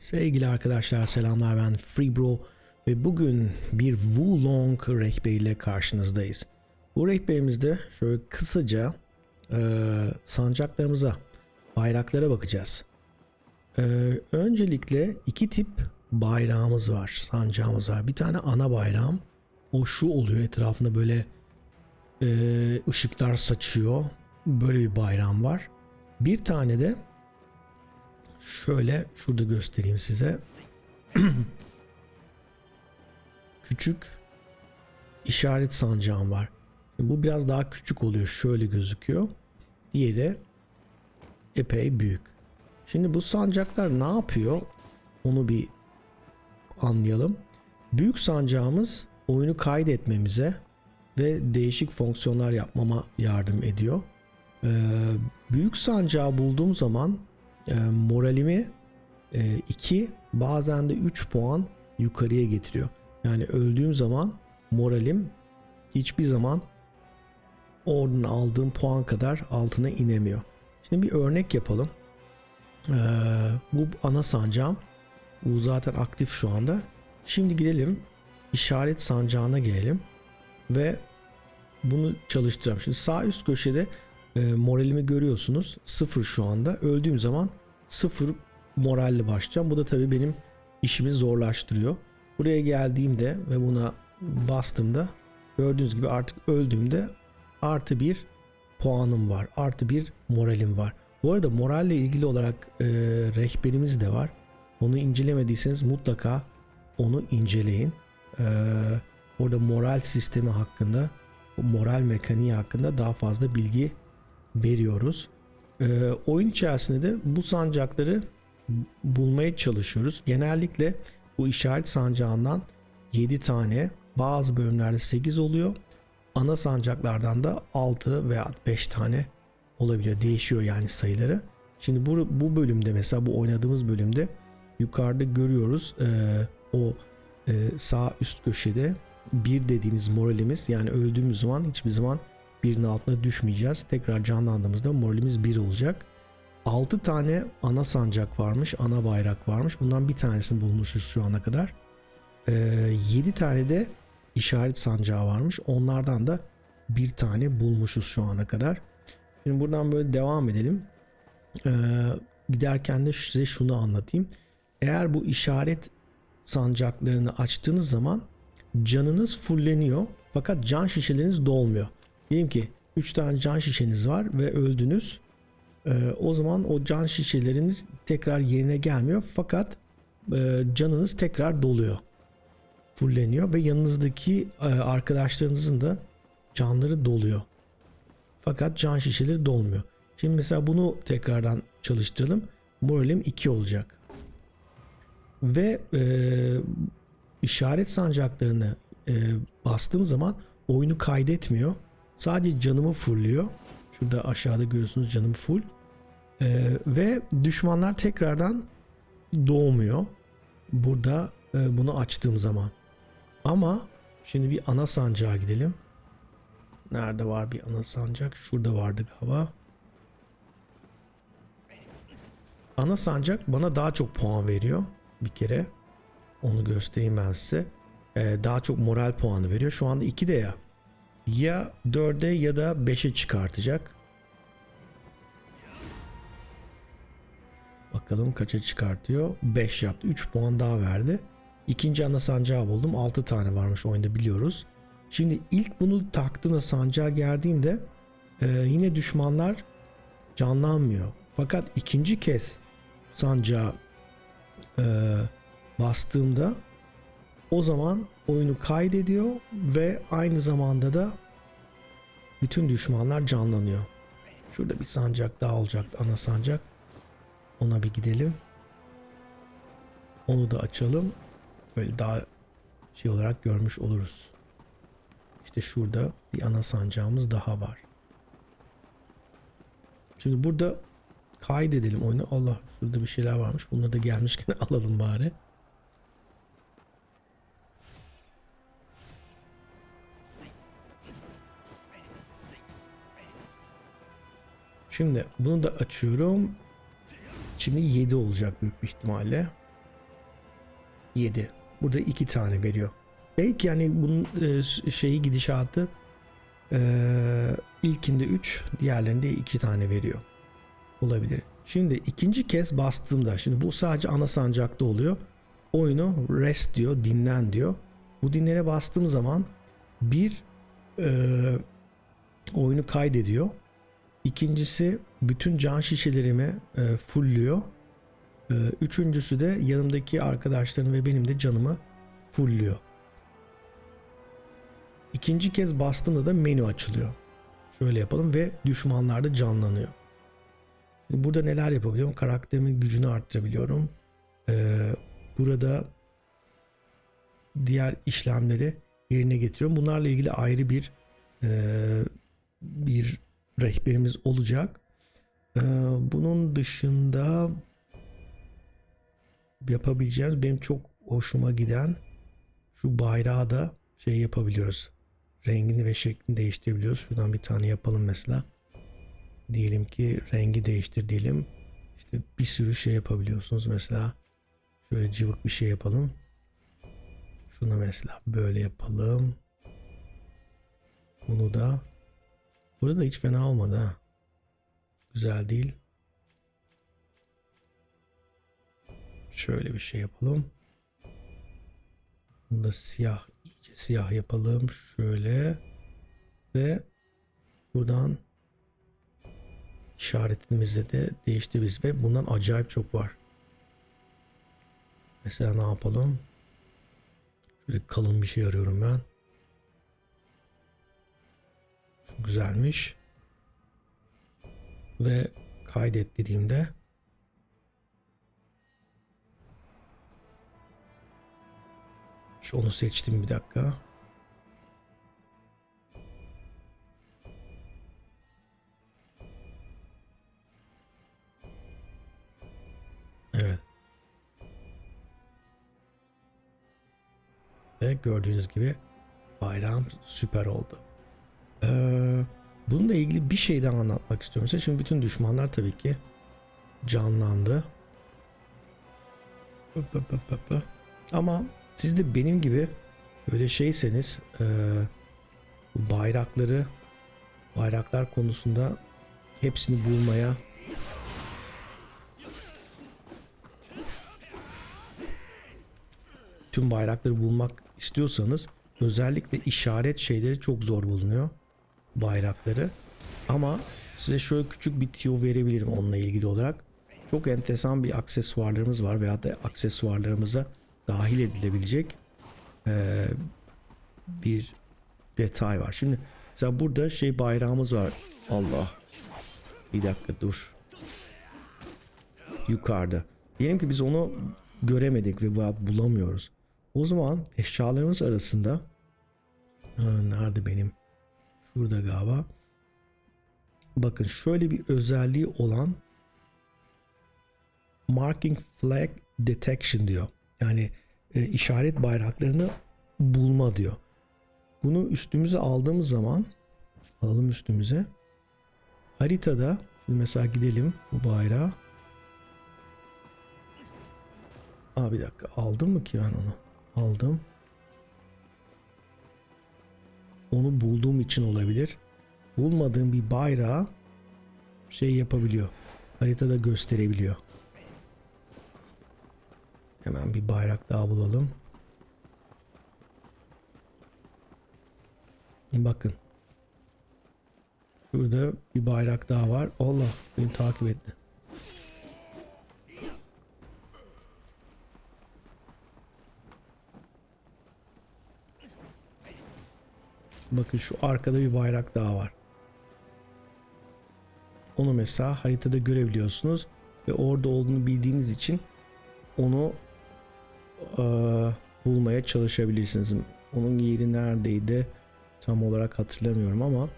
Sevgili arkadaşlar selamlar ben FreeBro ve bugün bir Wulong rehberiyle karşınızdayız. Bu rehberimizde şöyle kısaca e, sancaklarımıza, bayraklara bakacağız. E, öncelikle iki tip bayrağımız var, sancağımız var. Bir tane ana bayrağım, o şu oluyor etrafında böyle e, ışıklar saçıyor. Böyle bir bayrağım var. Bir tane de Şöyle şurada göstereyim size. küçük işaret sancağım var. Bu biraz daha küçük oluyor. Şöyle gözüküyor. Diğeri epey büyük. Şimdi bu sancaklar ne yapıyor? Onu bir anlayalım. Büyük sancağımız oyunu kaydetmemize ve değişik fonksiyonlar yapmama yardım ediyor. Ee, büyük sancağı bulduğum zaman e, moralimi 2 bazen de 3 puan yukarıya getiriyor. Yani öldüğüm zaman moralim hiçbir zaman oradan aldığım puan kadar altına inemiyor. Şimdi bir örnek yapalım. Ee, bu ana sancağım. Bu zaten aktif şu anda. Şimdi gidelim işaret sancağına gelelim ve bunu çalıştıracağım. Şimdi sağ üst köşede e, moralimi görüyorsunuz. Sıfır şu anda. Öldüğüm zaman sıfır moralle başlayacağım. Bu da tabii benim işimi zorlaştırıyor. Buraya geldiğimde ve buna bastığımda gördüğünüz gibi artık öldüğümde artı bir puanım var. Artı bir moralim var. Bu arada moralle ilgili olarak e, rehberimiz de var. Onu incelemediyseniz mutlaka onu inceleyin. E, orada moral sistemi hakkında, moral mekaniği hakkında daha fazla bilgi veriyoruz. Ee, oyun içerisinde de bu sancakları bulmaya çalışıyoruz. Genellikle bu işaret sancağından 7 tane bazı bölümlerde 8 oluyor. Ana sancaklardan da 6 veya 5 tane olabiliyor. Değişiyor yani sayıları. Şimdi bu, bu bölümde mesela bu oynadığımız bölümde yukarıda görüyoruz e, o e, sağ üst köşede bir dediğimiz moralimiz yani öldüğümüz zaman hiçbir zaman birinin altına düşmeyeceğiz. Tekrar canlandığımızda moralimiz 1 olacak. 6 tane ana sancak varmış, ana bayrak varmış. Bundan bir tanesini bulmuşuz şu ana kadar. Ee, 7 tane de işaret sancağı varmış. Onlardan da bir tane bulmuşuz şu ana kadar. Şimdi buradan böyle devam edelim. Ee, giderken de size şunu anlatayım. Eğer bu işaret sancaklarını açtığınız zaman canınız fulleniyor fakat can şişeleriniz dolmuyor. Diyelim ki 3 tane can şişeniz var ve öldünüz. Ee, o zaman o can şişeleriniz tekrar yerine gelmiyor fakat e, canınız tekrar doluyor. Fulleniyor ve yanınızdaki e, arkadaşlarınızın da canları doluyor. Fakat can şişeleri dolmuyor. Şimdi mesela bunu tekrardan çalıştıralım. Moralim 2 olacak. Ve e, işaret sancaklarını e, bastığım zaman oyunu kaydetmiyor. Sadece canımı fullüyor. Şurada aşağıda görüyorsunuz canım full. Ee, ve düşmanlar tekrardan doğmuyor. Burada e, bunu açtığım zaman. Ama şimdi bir ana sancağa gidelim. Nerede var bir ana sancak? Şurada vardı galiba. Ana sancak bana daha çok puan veriyor bir kere. Onu göstereyim ben size. Ee, daha çok moral puanı veriyor. Şu anda 2 de ya ya 4'e ya da 5'e çıkartacak. Bakalım kaça çıkartıyor. 5 yaptı. 3 puan daha verdi. İkinci ana sancağı buldum. 6 tane varmış oyunda biliyoruz. Şimdi ilk bunu taktığında sancağa geldiğimde e, yine düşmanlar canlanmıyor. Fakat ikinci kez sancağa e, bastığımda o zaman oyunu kaydediyor ve aynı zamanda da bütün düşmanlar canlanıyor. Şurada bir sancak daha olacak ana sancak. Ona bir gidelim. Onu da açalım. Böyle daha şey olarak görmüş oluruz. İşte şurada bir ana sancağımız daha var. Şimdi burada kaydedelim oyunu. Allah şurada bir şeyler varmış. Bunları da gelmişken alalım bari. Şimdi bunu da açıyorum. Şimdi 7 olacak büyük bir ihtimalle. 7. Burada 2 tane veriyor. Belki yani bunun e, şeyi gidişatı e, ilkinde 3, diğerlerinde 2 tane veriyor. Olabilir. Şimdi ikinci kez bastığımda şimdi bu sadece ana sancakta oluyor. Oyunu rest diyor, dinlen diyor. Bu dinlene bastığım zaman bir e, oyunu kaydediyor. İkincisi bütün can şişelerimi e, fullüyor. E, üçüncüsü de yanımdaki arkadaşların ve benim de canımı fullüyor. İkinci kez bastığımda da menü açılıyor. Şöyle yapalım ve düşmanlar da canlanıyor. Burada neler yapabiliyorum? Karakterimin gücünü arttırabiliyorum. Ee, burada diğer işlemleri yerine getiriyorum. Bunlarla ilgili ayrı bir e, rehberimiz olacak. Ee, bunun dışında yapabileceğimiz benim çok hoşuma giden şu bayrağı da şey yapabiliyoruz. Rengini ve şeklini değiştirebiliyoruz. Şuradan bir tane yapalım mesela. Diyelim ki rengi değiştir diyelim. İşte bir sürü şey yapabiliyorsunuz mesela. Şöyle cıvık bir şey yapalım. Şuna mesela böyle yapalım. Bunu da Burada da hiç fena olmadı ha. Güzel değil. Şöyle bir şey yapalım. Bunu da siyah, iyice siyah yapalım. Şöyle. Ve buradan işaretimizi de değiştiririz. Ve bundan acayip çok var. Mesela ne yapalım? Şöyle kalın bir şey arıyorum ben. Şu güzelmiş. Ve kaydet dediğimde Şu onu seçtim bir dakika. Evet. Ve gördüğünüz gibi bayrağım süper oldu. Ee, bununla ilgili bir şey daha anlatmak istiyorum size. Şimdi bütün düşmanlar tabii ki canlandı. Ama siz de benim gibi böyle şeyseniz e, bayrakları bayraklar konusunda hepsini bulmaya tüm bayrakları bulmak istiyorsanız özellikle işaret şeyleri çok zor bulunuyor bayrakları. Ama size şöyle küçük bir tiyo verebilirim onunla ilgili olarak. Çok enteresan bir aksesuarlarımız var veya da aksesuarlarımıza dahil edilebilecek bir detay var. Şimdi mesela burada şey bayrağımız var. Allah. Bir dakika dur. Yukarıda. Diyelim ki biz onu göremedik ve bulamıyoruz. O zaman eşyalarımız arasında nerede benim? Şurada galiba. Bakın şöyle bir özelliği olan Marking Flag Detection diyor. Yani e, işaret bayraklarını bulma diyor. Bunu üstümüze aldığımız zaman alalım üstümüze. Haritada şimdi mesela gidelim bu bayrağı. Aa bir dakika aldım mı ki ben onu? Aldım. Onu bulduğum için olabilir. Bulmadığım bir bayrağı şey yapabiliyor. Haritada gösterebiliyor. Hemen bir bayrak daha bulalım. Bakın. Şurada bir bayrak daha var. Allah beni takip etti. Bakın şu arkada bir bayrak daha var. Onu mesela haritada görebiliyorsunuz ve orada olduğunu bildiğiniz için onu e, bulmaya çalışabilirsiniz. Onun yeri neredeydi tam olarak hatırlamıyorum ama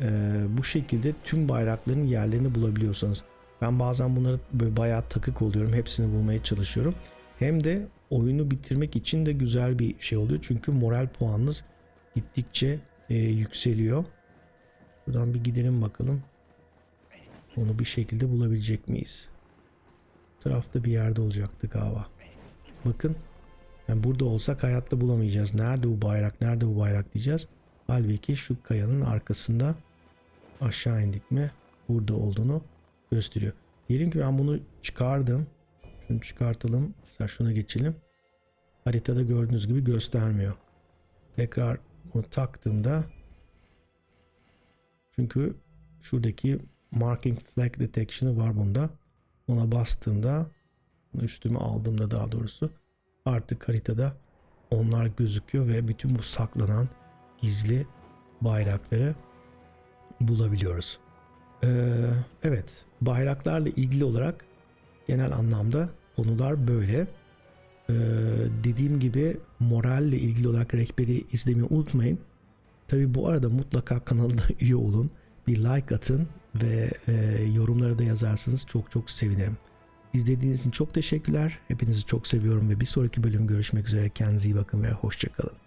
e, bu şekilde tüm bayrakların yerlerini bulabiliyorsanız ben bazen bunları böyle bayağı takık oluyorum hepsini bulmaya çalışıyorum hem de oyunu bitirmek için de güzel bir şey oluyor çünkü moral puanınız gittikçe e, yükseliyor buradan bir gidelim bakalım onu bir şekilde bulabilecek miyiz bu tarafta bir yerde olacaktı galiba bakın Yani burada olsak hayatta bulamayacağız. Nerede bu bayrak? Nerede bu bayrak diyeceğiz. Halbuki şu kayanın arkasında aşağı indik mi burada olduğunu gösteriyor. Diyelim ki ben bunu çıkardım. Şunu çıkartalım. Mesela şuna geçelim. Haritada gördüğünüz gibi göstermiyor. Tekrar bunu taktığımda çünkü şuradaki marking flag detection'ı var bunda. Ona bastığımda üstüme aldığımda daha doğrusu artık haritada onlar gözüküyor ve bütün bu saklanan gizli bayrakları bulabiliyoruz. Ee, evet bayraklarla ilgili olarak genel anlamda konular böyle. Ee, dediğim gibi moralle ilgili olarak rehberi izlemeyi unutmayın. Tabi bu arada mutlaka kanalda üye olun. Bir like atın ve e, yorumlara da yazarsanız çok çok sevinirim. İzlediğiniz için çok teşekkürler. Hepinizi çok seviyorum ve bir sonraki bölüm görüşmek üzere. Kendinize iyi bakın ve hoşçakalın.